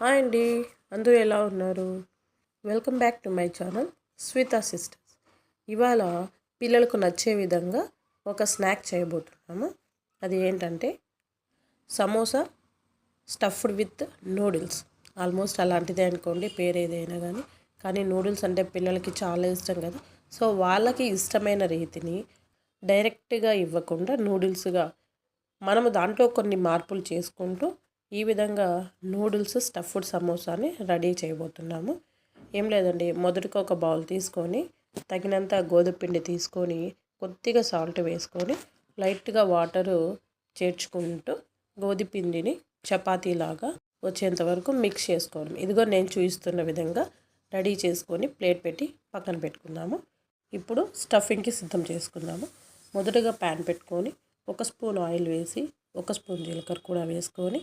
Hi అండి. అందరూ ఎలా ఉన్నారు? Welcome back to my channel Swita sisters ఇవాళ పిల్లలకు నచ్చే విధంగా ఒక స్నాక్ చేయబోతున్నాము. అది ఏంటంటే samosa stuffed with noodles almost అలాంటిదే అనుకోండి పేరు ఏదైనా కానీ. కానీ నూడిల్స్ అంటే పిల్లలకి చాలా ఇష్టం కదా. సో వాళ్ళకి ఇష్టమైన రీతిని డైరెక్ట్గా ఇవ్వకుండా నూడిల్స్గా మనము దాంట్లో కొన్ని మార్పులు చేసుకుంటూ ఈ విధంగా నూడిల్స్ స్టఫ్డ్ సమోసాని రెడీ చేయబోతున్నాము. ఏం లేదండి మొదటికి ఒక బౌల్ తీసుకొని తగినంత గోధుమ పిండి తీసుకొని కొద్దిగా సాల్ట్ వేసుకొని లైట్గా వాటరు చేర్చుకుంటూ గోధుమ పిండిని చపాతీలాగా వచ్చేంత వరకు మిక్స్ చేసుకోవడం. ఇదిగో నేను చూపిస్తున్న విధంగా రెడీ చేసుకొని ప్లేట్ పెట్టి పక్కన పెట్టుకుందాము. ఇప్పుడు స్టఫింగ్కి సిద్ధం చేసుకుందాము. మొదటగా ప్యాన్ పెట్టుకొని ఒక స్పూన్ ఆయిల్ వేసి ఒక స్పూన్ జీలకర్ర కూడా వేసుకొని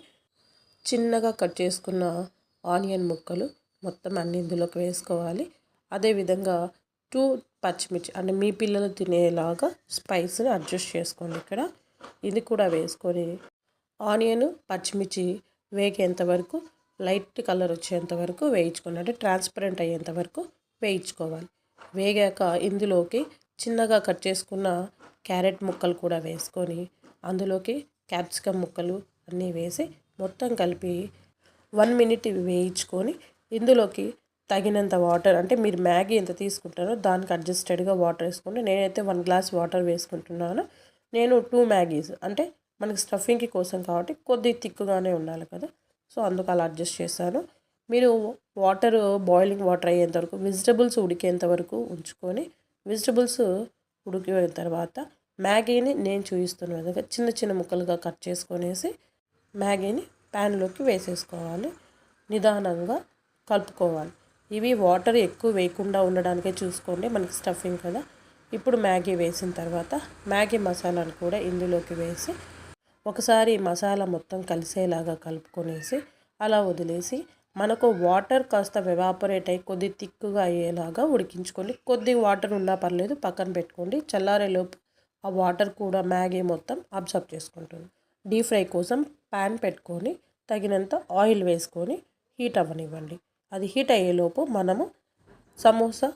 చిన్నగా కట్ చేసుకున్న ఆనియన్ ముక్కలు మొత్తం అన్ని ఇందులోకి వేసుకోవాలి. అదేవిధంగా టూ పచ్చిమిర్చి అంటే మీ పిల్లలు తినేలాగా స్పైస్ని అడ్జస్ట్ చేసుకోండి ఇక్కడ. ఇది కూడా వేసుకొని ఆనియన్ పచ్చిమిర్చి వేగేంత వరకు లైట్ కలర్ వచ్చేంత వరకు వేయించుకోండి. అంటే ట్రాన్స్పరెంట్ అయ్యేంత వరకు వేయించుకోవాలి. వేగాక ఇందులోకి చిన్నగా కట్ చేసుకున్న క్యారెట్ ముక్కలు కూడా వేసుకొని అందులోకి క్యాప్సికమ్ ముక్కలు అన్నీ వేసి మొత్తం కలిపి వన్ మినిట్ వేయించుకొని ఇందులోకి తగినంత వాటర్ అంటే మీరు మ్యాగీ ఎంత తీసుకుంటారో దానికి అడ్జస్టెడ్గా వాటర్ వేసుకుంటే నేనైతే వన్ గ్లాస్ వాటర్ వేసుకుంటున్నాను. నేను టూ మ్యాగీస్ అంటే మనకి స్టఫింగ్కి కోసం కాబట్టి కొద్దిగా తిక్కుగానే ఉండాలి కదా. సో అందుకు అలా అడ్జస్ట్ చేశాను. మీరు వాటర్ బాయిలింగ్ వాటర్ అయ్యేంత వరకు వెజిటబుల్స్ ఉడికేంత వరకు ఉంచుకొని వెజిటబుల్స్ ఉడికిన తర్వాత మ్యాగీని నేను చూపిస్తున్న విధంగా చిన్న చిన్న ముక్కలుగా కట్ చేసుకొనేసి మ్యాగీని ప్యాన్లోకి వేసేసుకోవాలి. నిదానంగా కలుపుకోవాలి. ఇవి వాటర్ ఎక్కువ వేయకుండా ఉండడానికే చూసుకోండి మనకి స్టఫింగ్ కదా. ఇప్పుడు మ్యాగీ వేసిన తర్వాత మ్యాగీ మసాలాను కూడా ఇందులోకి వేసి ఒకసారి మసాలా మొత్తం కలిసేలాగా కలుపుకొనేసి అలా వదిలేసి మనకు వాటర్ కాస్త వెవాపరేట్ అయ్యి కొద్ది తిక్కుగా అయ్యేలాగా ఉడికించుకోండి. కొద్ది వాటర్ ఉన్నా పర్లేదు పక్కన పెట్టుకోండి. చల్లారేలోపు ఆ వాటర్ కూడా మ్యాగీ మొత్తం అబ్జర్వ్ చేసుకుంటుంది. డీప్ ఫ్రై కోసం ప్యాన్ పెట్టుకొని తగినంత ఆయిల్ వేసుకొని హీట్ అవ్వనివ్వండి. అది హీట్ అయ్యేలోపు మనము సమోసా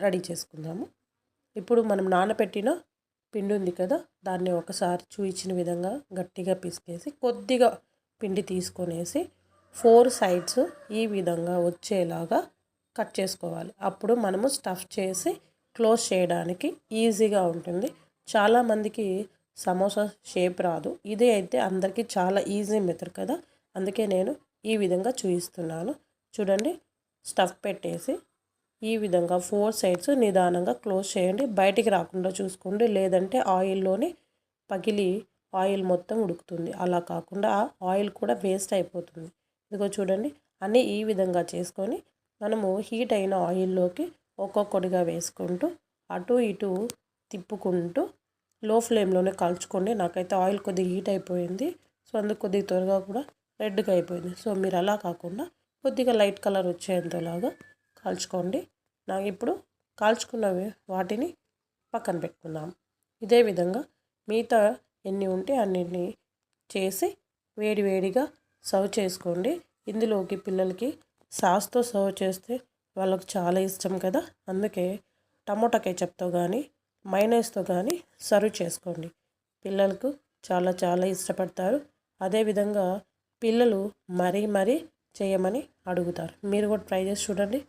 రెడీ చేసుకుందాము. ఇప్పుడు మనం నానబెట్టిన పిండి ఉంది కదా దాన్ని ఒకసారి చూయించిన విధంగా గట్టిగా పిసికేసి కొద్దిగా పిండి తీసుకొనేసి ఫోర్ సైడ్స్ ఈ విధంగా వచ్చేలాగా కట్ చేసుకోవాలి. అప్పుడు మనము స్టఫ్ చేసి క్లోజ్ చేయడానికి ఈజీగా ఉంటుంది. చాలామందికి సమోసా షేప్ రాదు. ఇదే అయితే అందరికీ చాలా ఈజీ మెథడ్ కదా. అందుకే నేను ఈ విధంగా చూపిస్తున్నాను చూడండి స్టఫ్ పెట్టేసి ఈ విధంగా ఫోర్ సైడ్స్ నిదానంగా క్లోజ్ చేయండి. బయటికి రాకుండా చూసుకోండి. లేదంటే ఆయిల్లోనే పగిలి ఆయిల్ మొత్తం ఉడుకుతుంది. అలా కాకుండా ఆయిల్ కూడా వేస్ట్ అయిపోతుంది. ఇదిగో చూడండి అన్నీ ఈ విధంగా చేసుకొని మనము హీట్ అయిన ఆయిల్లోకి ఒక్కొక్కటిగా వేసుకుంటూ అటు ఇటు తిప్పుకుంటూ లో ఫ్లేమ్లోనే కాల్చుకోండి. నాకైతే ఆయిల్ కొద్దిగా హీట్ అయిపోయింది. సో అందుకు కొద్దిగా త్వరగా కూడా రెడ్గా అయిపోయింది. సో మీరు అలా కాకుండా కొద్దిగా లైట్ కలర్ వచ్చేంతలాగా కాల్చుకోండి. నాకు ఇప్పుడు కాల్చుకున్నవి వాటిని పక్కన పెట్టుకుందాం. ఇదే విధంగా మిగతా ఎన్ని ఉంటే అన్నిటిని చేసి వేడి వేడిగా సర్వ్ చేసుకోండి. ఇందులోకి పిల్లలకి సాస్తో సర్వ్ చేస్తే వాళ్ళకు చాలా ఇష్టం కదా. అందుకే టమోటా కేచప్తో కానీ మైనస్తో కానీ సర్వ్ చేసుకోండి. పిల్లలకు చాలా చాలా ఇష్టపడతారు. అదేవిధంగా పిల్లలు మరీ మరీ చేయమని అడుగుతారు. మీరు కూడా ట్రై చేసి చూడండి.